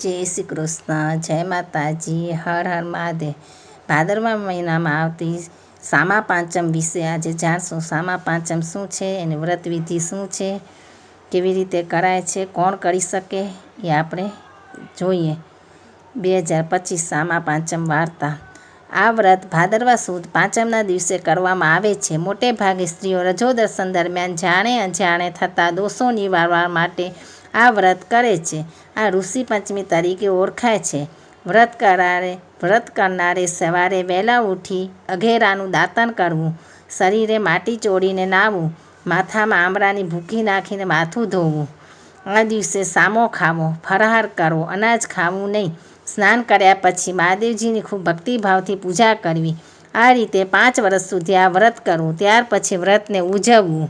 જય શ્રી કૃષ્ણ, જય માતાજી, હર હર મહાદેવ. ભાદરવા મહિનામાં આવતી સામા પાંચમ વિશે આજે જાણશું. સામા પાંચમ શું છે, એની વ્રત વિધિ શું છે, કેવી રીતે કરાય છે, કોણ કરી શકે, એ આપણે જોઈએ. બે હજાર પચીસ સામા પાંચમ વાર્તા. આ વ્રત ભાદરવા સુદ પાંચમના દિવસે કરવામાં આવે છે. મોટે ભાગે સ્ત્રીઓ રજો દર્શન દરમિયાન જાણે અજાણે થતા દોષો નિવારવા માટે આ વ્રત કરે છે. આ ઋષિ પંચમી તરીકે ઓળખાય છે. વ્રત કરારે, વ્રત કરનારે સવારે વહેલા ઉઠી અઘેરાનું દાંતન કરવું, શરીરે માટી ચોળીને નાહવું, માથામાં આમળાની ભૂકી નાખીને માથું ધોવું, આ દિવસે સામો ખાવો ફરહાર કરવો અનાજ ખાવું નહીં. સ્નાન કર્યા પછી મહાદેવજીની ખૂબ ભક્તિભાવથી પૂજા કરવી. આ રીતે પાંચ વર્ષ સુધી આ વ્રત કરવું. ત્યાર પછી વ્રતને ઉજવવું.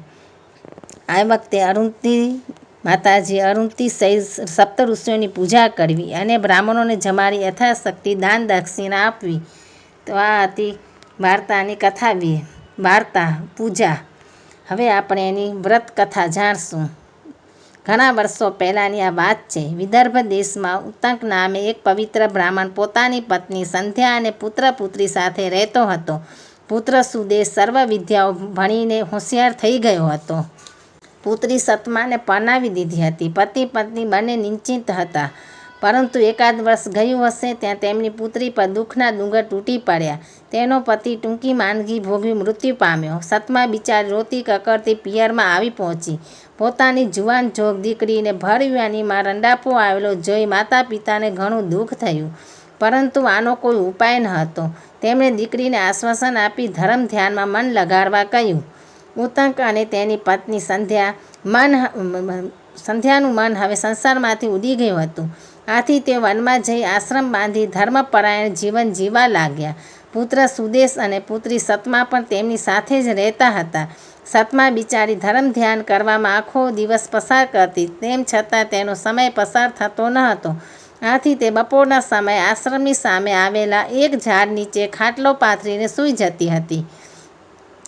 આ વખતે અરુંધતી માતાજી અરુણતી સહિત ઋષિઓની પૂજા કરવી અને બ્રાહ્મણોને જમાડી યથાશક્તિ દાન દક્ષિણા આપવી. તો આ હતી વાર્તાની કથા વાર્તા, પૂજા. હવે આપણે એની વ્રત કથા જાણશું. ઘણા વર્ષો પહેલાંની આ વાત છે. વિદર્ભ દેશમાં ઉત્તંક નામે એક પવિત્ર બ્રાહ્મણ પોતાની પત્ની સંધ્યા અને પુત્ર પુત્રી સાથે રહેતો હતો. પુત્ર સુદેશ સર્વ વિદ્યાઓ ભણીને હોશિયાર થઈ ગયો હતો. પુત્રી સતમાને પનાવી દીધી હતી. પતિ પત્ની બંને નિશ્ચિંત હતા. પરંતુ એકાદ વર્ષ ગયું હશે ત્યાં તેમની પુત્રી પર દુઃખના ડુંગર તૂટી પડ્યા. તેનો પતિ ટૂંકી માંદગી ભોગવી મૃત્યુ પામ્યો. સતમા બિચારી રોતી કકડતી પિયરમાં આવી પહોંચી. પોતાની જુવાન જોગ દીકરીને ભરવ્યાનીમાં રંડાપો આવેલો જોઈ માતા પિતાને ઘણું દુઃખ થયું. પરંતુ આનો કોઈ ઉપાય ન હતો. તેમણે દીકરીને આશ્વાસન આપી ધર્મ ધ્યાનમાં મન લગાડવા કહ્યું ઉતંક અને તેની પત્ની સંધ્યા મન સંધ્યાનું મન હવે સંસારમાંથી ઉડી ગયું હતું. આથી તે વનમાં જઈ આશ્રમ બાંધી ધર્મપરાયણ જીવન જીવવા લાગ્યા. પુત્ર સુદેશ અને પુત્રી સતમા પણ તેમની સાથે જ રહેતા હતા. સતમા બિચારી ધર્મ ધ્યાન કરવામાં આખો દિવસ પસાર કરતી, તેમ છતાં તેનો સમય પસાર થતો ન હતો. આથી તે બપોરના સમયે આશ્રમની સામે આવેલા એક ઝાડ નીચે ખાટલો પાથરીને સૂઈ જતી હતી.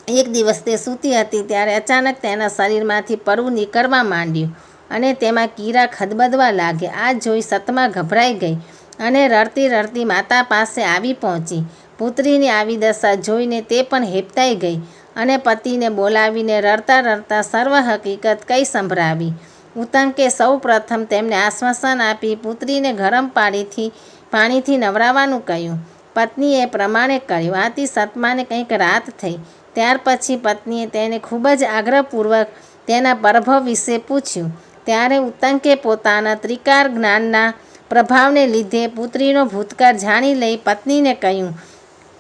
એક દિવસ તે સૂતી હતી ત્યારે અચાનક તેના શરીરમાંથી પરવું નીકળવા માંડ્યું અને તેમાં કીરા ખદબદવા લાગ્યા આ જોઈ સતમા ગભરાઈ ગઈ અને રડતી રડતી માતા પાસે આવી પહોંચી. પુત્રીની આવી દશા જોઈને તે પણ હેપતાઈ ગઈ અને પતિને બોલાવીને રડતા રડતા સર્વ હકીકત કઈ સંભળાવી. ઉતંકે સૌ પ્રથમ તેમને આશ્વાસન આપી પુત્રીને ગરમ પાણીથી પાણીથી નવરાવવાનું કહ્યું. પત્નીએ પ્રમાણે કર્યું. આથી સતમાને કંઈક રાત થઈ. ત્યાર પછી પત્નીએ તેને ખૂબ જ આગ્રહપૂર્વક તેના પ્રભાવ વિશે પૂછ્યું. ત્યારે ઉત્તંકે પોતાના ત્રિકાર જ્ઞાનના પ્રભાવને લીધે પુત્રીનો ભૂતકાળ જાણી લઈ પત્નીને કહ્યું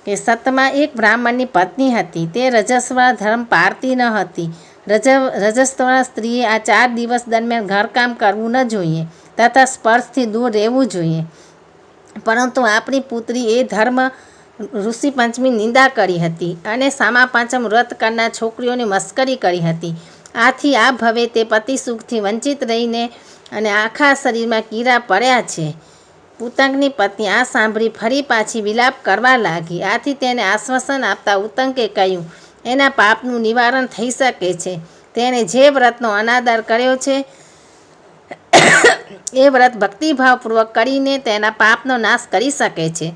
કે સતમાં એક બ્રાહ્મણની પત્ની હતી. તે રજસ્વળા ધર્મ પાળતી ન હતી. રજ, રજસ્વળા સ્ત્રીએ આ ચાર દિવસ દરમિયાન ઘરકામ કરવું ન જોઈએ તથા સ્પર્શથી દૂર રહેવું જોઈએ. પરંતુ આપણી પુત્રી એ ધર્મ ઋષિ પંચમી નિંદા કરી હતી અને સામા પાંચમ વ્રત કરનાર છોકરીઓની મસ્કરી કરી હતી. આથી આ ભવે તે પતિ સુખથી વંચિત રહીને અને આખા શરીરમાં કીરા પડ્યા છે. ઉતંકની પત્ની આ સાંભળી ફરી પાછી વિલાપ કરવા લાગી. આથી તેને આશ્વાસન આપતા ઉતંકે કહ્યું, એના પાપનું નિવારણ થઈ શકે છે. તેણે જે વ્રતનો અનાદર કર્યો છે, એ વ્રત ભક્તિભાવપૂર્વક કરીને તેના પાપનો નાશ કરી શકે છે.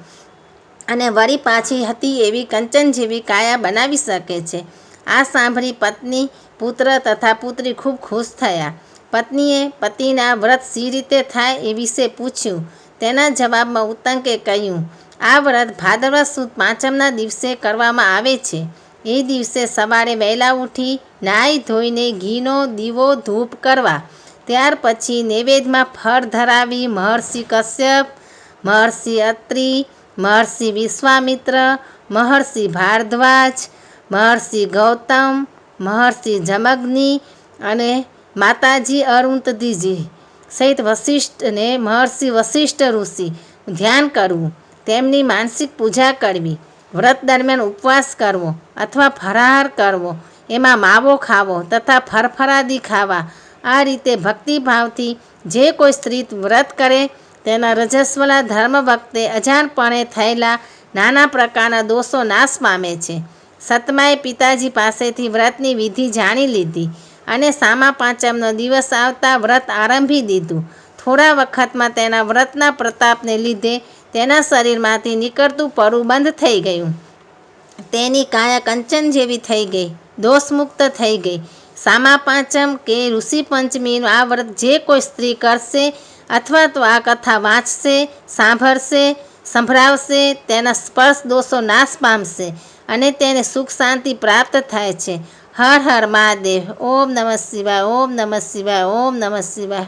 અને વળી પાછી હતી એવી કંચન જેવી કાયા બનાવી શકે છે. આ સાંભળી પત્ની, પુત્ર તથા પુત્રી ખૂબ ખુશ થયા. પત્નીએ પતિના વ્રત સી રીતે થાય એ વિશે પૂછ્યું. તેના જવાબમાં ઉત્તંકે કહ્યું, આ વ્રત ભાદરવા સુદ પાંચમના દિવસે કરવામાં આવે છે. એ દિવસે સવારે વહેલા ઉઠી નાહી ધોઈને ઘીનો દીવો ધૂપ કરવા. ત્યાર પછી નૈવેદ્યમાં ફળ ધરાવી મહર્ષિ કશ્યપ, મહર્ષિ અત્રી મહર્ષિ વિશ્વામિત્ર, મહર્ષિ ભારદ્વાજ, મહર્ષિ ગૌતમ, મહર્ષિ જમગ્નિ અને માતાજી અરુંધતીજી સહિત વશિષ્ઠને મહર્ષિ વશિષ્ઠ ઋષિ ધ્યાન કરવું, તેમની માનસિક પૂજા કરવી, વ્રત દરમિયાન ઉપવાસ કરવો અથવા ફરાહાર કરવો, એમાં માવો ખાવો તથા ફરફરાદી ખાવા. આ રીતે ભક્તિભાવથી જે કોઈ સ્ત્રી વ્રત કરે તેના રજસ્વલા ધર્મ વખતે અજાણપણે થયેલા નાના પ્રકારના દોષો નાશ પામે છે. સતમાએ પિતાજી પાસેથી વ્રતની વિધિ જાણી લીધી અને સામા પાંચમનો દિવસ આવતા વ્રત આરંભી દીધું. થોડા વખતમાં તેના વ્રતના પ્રતાપને લીધે તેના શરીરમાંથી નીકળતું પરુ બંધ થઈ ગયું. તેની કાયા કંચન જેવી થઈ ગઈ, દોષમુક્ત થઈ ગઈ. સામા પાંચમ કે ઋષિ પંચમીનું આ વ્રત જે કોઈ સ્ત્રી કરશે અથવા તો આ કથા વાંચશે, સાંભળશે, સંભળાવશે, તેના સ્પર્શ દોષો નાશ પામશે અને તેને સુખ શાંતિ પ્રાપ્ત થાય છે. હર હર મહાદેવ. ઓમ નમઃ શિવાય, ઓમ નમઃ શિવાય, ઓમ નમઃ શિવાય.